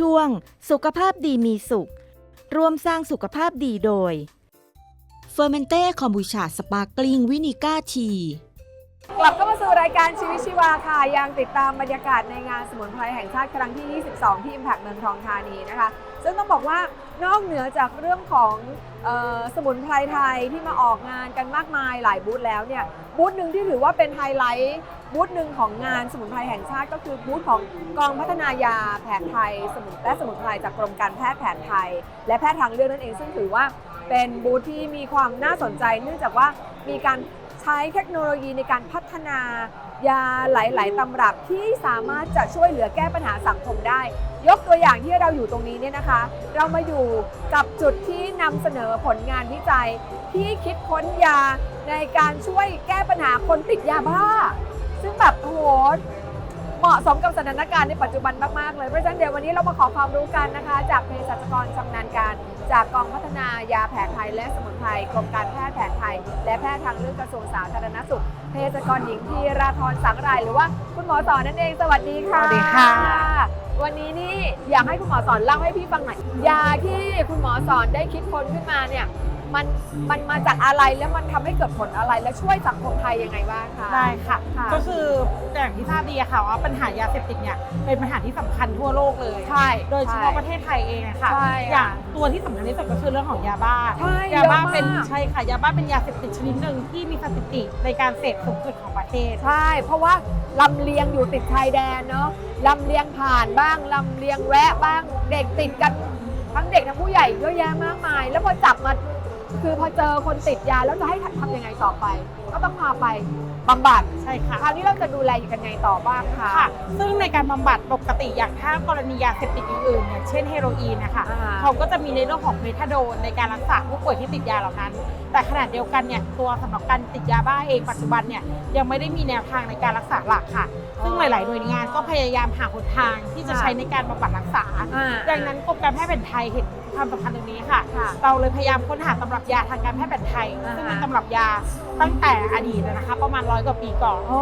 ช่วง สุขภาพดีมีสุข ร่วมสร้างสุขภาพดีโดยเฟอร์เมนเต้คอมบูชาสปาร์กลิงวินิก้าที กลับเข้ามาสู่รายการชีวิตชีวาค่ะ ยังติดตามบรรยากาศในงานสมุนไพรแห่งชาติครั้งที่ 22 ที่อิมแพกเมืองทองธานีนะคะ ซึ่งต้องบอกว่า นอกเหนือจากเรื่องของออสมุนไพรไทยที่มาออกงานกันมากมายหลายบูธแล้วเนี่ยบูธหนึ่งที่ถือว่าเป็นไฮไลท์บูธหนึ่งของงานสมุนไพรแห่งชาติ ก็คือบูธของกองพัฒนายาแผนไทยสมุนและสมุนไพรจากกรมการแพทย์แผนไทย และแพทย์ทางเลือกนั่นเองซึ่งถือว่าเป็นบูธที่มีความน่าสนใจ เนื่องจากว่ามีการ ใช้เทคโนโลยีในการพัฒนายาหลาย ๆตำรับที่สามารถจะช่วยเหลือแก้ปัญหาสังคมได้ ยกตัวอย่างที่เราอยู่ตรงนี้เนี่ยนะคะ เรามาอยู่กับจุดที่นำเสนอผลงานวิจัย ที่คิดค้นยาในการช่วยแก้ปัญหาคนติดยาบ้า ซึ่งแบบโอ้โหเหมาะสมกับสถานการณ์ในปัจจุบันมาก ๆ เลย เพราะฉะนั้นเดี๋ยววันนี้เรามาขอความรู้กันนะคะ จากเภสัชกรชำนาญการ จากกองพัฒนายาแผนไทยและสมุนไพรกรมการแพทย์แผนไทย และแพทย์ทางเลือกกระทรวงสาธารณสุขเภสัชกรหญิงธีราธรสังราย หรือว่าคุณหมอสอนนั่นเองสวัสดีค่ะ สวัสดีค่ะ วันนี้นี่อยากให้คุณหมอสอนเล่าให้พี่ฟังหน่อยยาที่คุณหมอสอนได้คิดค้นขึ้นมาเนี่ย มันมันมาจากอะไรแล้วมันทำให้เกิดผลอะไรและช่วยสังคมไทยยังไงบ้างคะ ได้ค่ะ ค่ะก็คืออย่างที่ทราบดีอะค่ะว่าปัญหายาเสพติดเนี่ยเป็นปัญหาที่สำคัญทั่วโลกเลย ใช่โดยเฉพาะประเทศไทยเองอะค่ะ ใช่ค่ะอย่างตัวที่สำคัญที่สุดก็คือเรื่องของยาบ้า ใช่ยาบ้าเยอะมาก เป็นใช่ค่ะยาบ้าเป็นยาเสพติดชนิดหนึ่งที่มีสถิติในการเสพสูงสุดของประเทศ ใช่ เพราะว่าลำเลียงอยู่ติดชายแดนเนาะลำเลียงผ่านบ้างลำเลียงแวะบ้าง เด็กติดกันทั้งเด็กทั้งผู้ใหญ่เยอะแยะมากมาย แล้วพอจับมา คือพอเจอคนติดยาแล้วจะให้ทำยังไงต่อไป ก็ต้องพาไปบำบัดใช่ค่ะ คราวนี้เราจะดูแลอยู่กันไงต่อบ้างคะค่ะ ซึ่งในการบำบัดปกติอย่างถ้ากรณียาเสพติดอื่นๆอย่างเช่นเฮโรอีนนะคะอ่า เขาก็จะมีในเรื่องของเมทาโดนในการรักษาผู้ป่วยที่ติดยาเหล่านั้น แต่ขณะเดียวกันเนี่ยตัวสำหรับการติดยาบ้าเองปัจจุบันเนี่ยยังไม่ได้มีแนวทางในการรักษาหลักค่ะ ซึ่งหลาย ๆ หน่วยงานก็พยายามหาหนทางที่จะใช้ในการบำบัดรักษาอ่าดังนั้นกรมการแพทย์แผนไทยเห็น ความสำคัญตรงนี้ค่ะ ค่ะเราเลยพยายามค้นหาตำรับยาทางการแพทย์แผนไทย อ่าฮะ ซึ่งเป็นตำรับยาตั้งแต่อดีตนะคะ ประมาณร้อยกว่าปีก่อน โอ้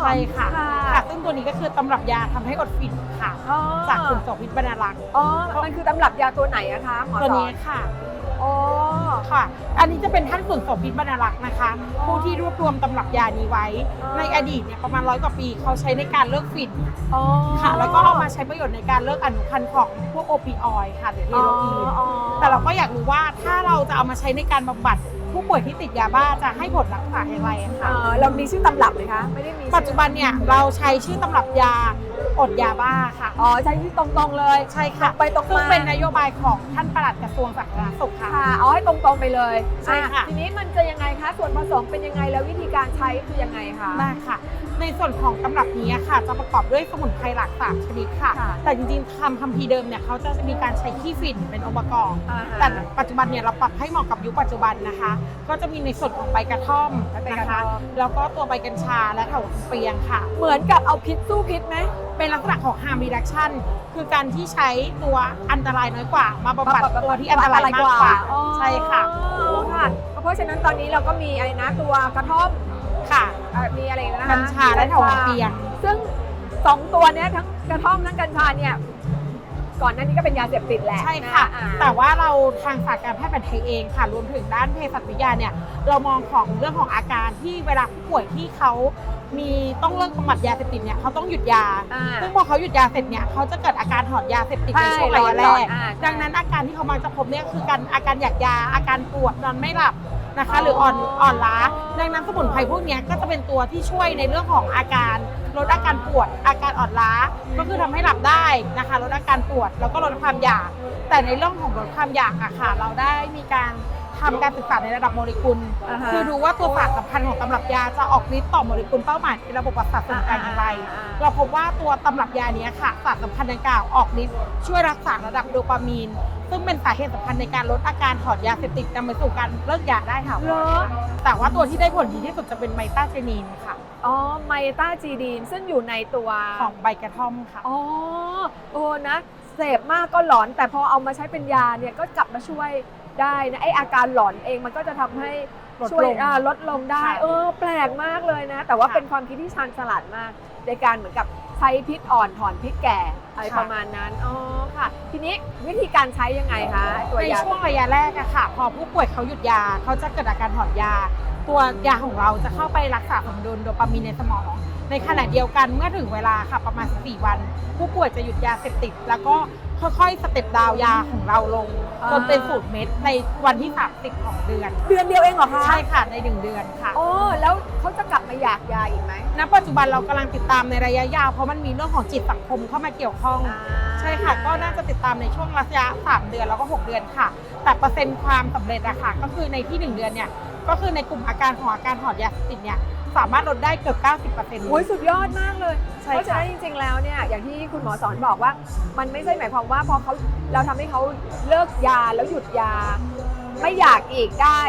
ใช่ค่ะค่ะค่ะซึ่งตัวนี้ก็คือตำรับยาทำให้อดฝิ่นค่ะ อ๋อจากคุณโสภิตบรรณารักษ์อ๋อมันคือตำรับยาตัวไหนอะคะหมอตัวสอนี้นค่ะอ๋ อค่ะ อันนี้จะเป็นท่านขุนโสภิตบรรณารักษ์นะคะ ผู้ที่รวบรวมตำรับยานี้ไว้อ๋อในอดีตเนี่ยประมาณร้อยกว่าปีเขาใช้ในการเลิกฝิ่นอ๋อค่ะ แล้วก็เอามาใช้ประโยชน์ในการเลิกอนุพันธ์ของพวกโอปิออยด์ค่ะหรือเฮโรอีนอ๋อแต่เราก็อยากรู้ว่าถ้าเราจะเอามาใช้ในการบำบัดผู้ป่วยที่ติดยาบ้าจะให้ผลรักษาอย่างไรอะเอคะอเรามีชื่อตำรับไหมคะไม่ได้มีชื่อปัจจุบันเนี่ยเราใช้ชื่อตำรับยา อดยาบ้าค่ะ อ๋อใช้ชื่อตรงๆเลย ใช่ค่ะไปตรงซึ่งมาเป็นนโยบายของท่านปลัดกระทรวงสาธารณสุขค่ะ ค่ะเอาให้ตรงๆไปเลยใช่ค่ะ อ่ทีนี้มันจะยังไงคะส่วนผสมเป็นยังไงแล้ววิธีการใช้คือยังไงคะได้ค่ะ ในส่วนของตำรับนี้ค่ะ จะประกอบด้วยสมุนไพรหลักสามชนิดค่ะ ค่ะ แต่จริงๆคำคัมภีร์เดิมเนี่ยเขาจะมีการใช้ขี้ฝิ่นเป็นองค์ประกอบ อ่าฮะ แต่ปัจจุบันเนี่ยเราปรับให้เหมาะกับยุคปัจจุบันนะคะ ก็จะมีในส่วนของใบกระท่อมใบกนะระท่คะอมแล้วก็ตัวใบกัญชาและเถาเปรียงค่ะ เหมือนกับเอาพิษสู้พิษไหม เป็นลักษณะของ harm reduction คือการที่ใช้ตัวอันตรายน้อยกว่า มาบำบัดตัวที่อันตรายมากกว่าอ๋อใช่ค่ะค่ะ เพราะฉะนั้นตอนนี้เราก็มีอะไรนะตัวกระท่อมค่ะ เอ่อมีอะไรอีกนะคะกัญชาและเถาเปรียงซึ่งสองตัวเนี้ยทั้งกระท่อมทั้งกัญชาเนี่ย ก่อนหน้านี้ก็เป็นยาเสพติดแหละใช่ค่ะ นอ่า แต่ว่าเราทางศาสตร์การแพทย์แผนไทยเองค่ะ รวมถึงด้านเภสัชวิทยาเนี่ยเรามองของเรื่องของอาการที่เวลาผู้ป่วยที่เขามีต้องเลิกบำบัดยาเสพติดเนี่ยเขาต้องหยุดยา อ่า ซึ่งพอเขาหยุดยาเสร็จเนี่ยเขาจะเกิดอาการถอนยาเสพติดในช่วงระยะแรใช่กอ่าดังนั้นอาการที่เขามักจะพบเนี่ยคือการอาการอยากยาอาการปวดนอนไม่หลับนะคะ หรืออ่อนอ่อนล้า ดังนั้นสมุนไพรพวกเนี้ยก็จะเป็นตัวที่ช่วยในเรื่องของอาการ ลดอาการปวด อาการอ่อนล้า ก็คือทำให้หลับได้นะคะ ลดอาการปวดแล้วก็ลดความอยาก แต่ในเรื่องของลดความอยากอะค่ะ เราได้มีการ ทำการศึกษาในระดับโมเลกุล อ่าฮะ คือดูว่าตัวสารสำคัญของตำรับยาจะออกฤทธิ์ต่อโมเลกุลเป้าหมายในระบบประสาทส่วนกลางอย่างไร เราพบว่าตัวตำรับยาเนี้ยค่ะสารสำคัญดังกล่าวออกฤทธิ์ช่วยรักษาระดับโดปามีน ซึ่งเป็นสาเหตุสำคัญในการลดอาการถอนยาเสพติดนำไปสู่การเลิกยาได้ค่ะเหรอ แต่ว่าตัวที่ได้ผลดีที่สุดจะเป็นไมตาเจนีนค่ะ อ๋อไมตาจีดีนซึ่งอยู่ในตัว ของใบกระท่อมค่ะ อ๋อโอ้นะเสพมากก็หลอน แต่พอเอามาใช้เป็นยาเนี่ยก็กลับมาช่วย ได้นะไออาการหลอนเองมันก็จะทำให้ลดช่วยลง อ่าลดลงได้ ค่ะเออ แปลกมากเลยนะ แต่ว่าค่ะเป็นความคิดที่ชาญฉลาดมาก ในการเหมือนกับใช้พิษอ่อนถอนพิษแก่อะไรค่ะ ประมาณนั้นอ๋อค่ะ ทีนี้วิธีการใช้ยังไงคะตัวในยาช่วงระยะแรกอะค่ะ พอผู้ป่วยเขาหยุดยาเขาจะเกิดอาการถอนยา ตัวยาของเราจะเข้าไปรักษาสมดุลโดปามีนในสมอง ในขณะเดียวกันเมื่อถึงเวลาค่ะประมาณ 14 วัน ผู้ป่วยจะหยุดยาเสพติด แล้วก็ ค่อยๆ สเต็ปดาวน์ยาของเราลงอ่า จนเป็นสูตรเม็ดในวันที่ 30 ของเดือน เดือนเดียวเองเหรอคะใช่ค่ะในหนึ่งเดือนค่ะ โอ้แล้วเขาจะกลับมาอยากยาอีกไหมณ ปัจจุบันเรากำลังติดตามในระยะยาว เพราะมันมีเรื่องของจิตสังคมเข้ามาเกี่ยวข้องอ่าใช่ค่ะ ก็น่าจะติดตามในช่วงระยะ 3 เดือนแล้วก็ 6 เดือนค่ะ แต่เปอร์เซ็นต์ความสำเร็จอะค่ะ ก็คือในที่ 1 เดือนเนี่ย ก็คือในกลุ่มอาการของอาการถอดยาเสพติดเนี่ย สามารถลดได้เกือบ 90%โอ้ยสุดยอดมากเลยใช่เพราะฉะค่ะ นั้นจริงๆแล้วเนี่ยอย่างที่คุณหมอสอนบอกว่า มันไม่ใช่หมายความว่าพอเขาเราทำให้เขาเลิกยาแล้วหยุดยา ไม่อยากอีกได้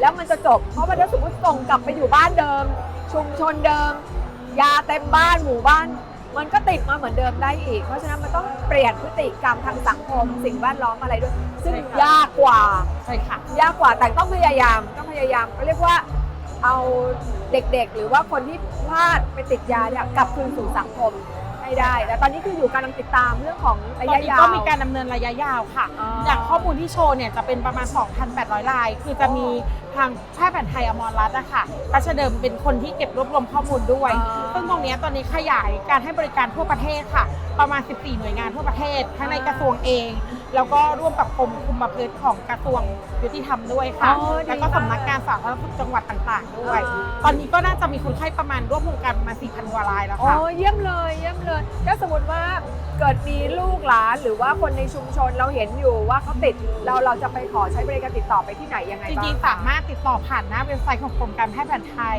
แล้วมันจะจบ เพราะว่าถ้าสมมติส่งกลับไปอยู่บ้านเดิม ชุมชนเดิม ยาเต็มบ้านหมู่บ้าน มันก็ติดมาเหมือนเดิมได้อีก เพราะฉะนั้นมันต้องเปลี่ยนพฤติกรรมทางสังคม สิ่งแวดล้อมอะไรด้วย ซึ่งยากกว่า ใช่ค่ะ ยากกว่าแต่ต้องพยายามต้องพยายามก็เรียกว่า เอาเด็กๆ หรือว่าคนที่พลาดไปติดยาเนี่ยกลับคืนสู่สังคมให้ได้ แต่ตอนนี้คืออยู่กำลังติดตามเรื่องของตระอนยะนี้ยาว ก็มีการดำเนินระยะยาวค่ะ อ๋อออย่างข้อมูลที่โชว์เนี่ยจะเป็นประมาณ 2,800 ราย คือจะมีทางแพทย์แผนไทยอมรรัตน์นะคะรัชเดิมเป็นคนที่เก็บรวบรวมข้อมูลด้วยซึ่งตรงเนี้ยตอนนี้ขยายการให้บริการทั่วประเทศค่ะ ประมาณ 14 หน่วยงานทั่วประเทศ ทั้งในกระทรวงเอง แล้วก็ร่วมกับกรมคุมประพฤติของกระทรวงยุติธรรมด้วยค่ะอ๋อดีแล้วก็มากสำนักงานสาธารณสุขจังหวัดต่าง ๆ ด้วยอ่าตอนนี้ก็น่าจะมีคนไข้ประมาณร่วมวงการประมาณ4,000กว่ารายแล้วโอ้ค่ะเยี่ยมเลยเยี่ยมเลยถ้าสมมติว่า เกิดมีลูกหลานหรือว่าคนในชุมชนเราเห็นอยู่ว่าเขาติดเราเราจะไปขอใช้บริการติดต่อไปที่ไหนยังไงจบ้างริงๆสามารถติดต่อผ่านหน้าเว็บไซต์ของกรมการแพทย์แผนไทย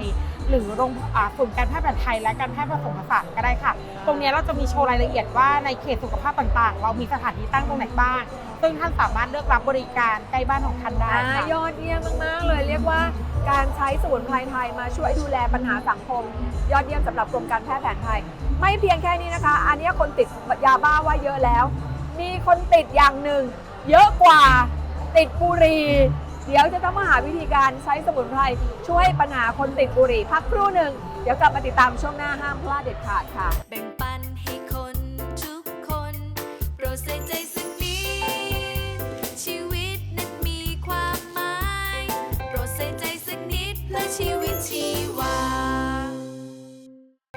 หรือโรงอ่าศูนย์การแพทย์แผนไทยและการแพทย์ผสมผสานก็ได้ค่ะ ตรงเนี้ยเราจะมีโชว์รายละเอียดว่าในเขตสุขภาพต่างๆ เรามีสถานที่ตั้งตรงไหนบ้าง ซึ่งท่านสามารถเลือกรับบริการใกล้บ้านของท่านได้อ่าค่ะยอดเยี่ยมมาก ๆ เลยเรียกว่าการใช้สมุนไพรไทยมาช่วยดูแลปัญหาสังคม ยอดเยี่ยมสำหรับกรมการแพทย์แผนไทย ไม่เพียงแค่นี้นะคะ อันนี้คนติดยาบ้าว่าเยอะแล้ว มีคนติดอย่างหนึ่ง เยอะกว่าติดบุหรี่เดี๋ยวจะต้องมาหาวิธีการใช้สมุนไพรช่วยปัญหาคนติดบุหรี่พักครู่หนึ่ง เดี๋ยวกลับมาติดตามช่วงหน้าห้ามพลาดเด็ดขาดค่ะ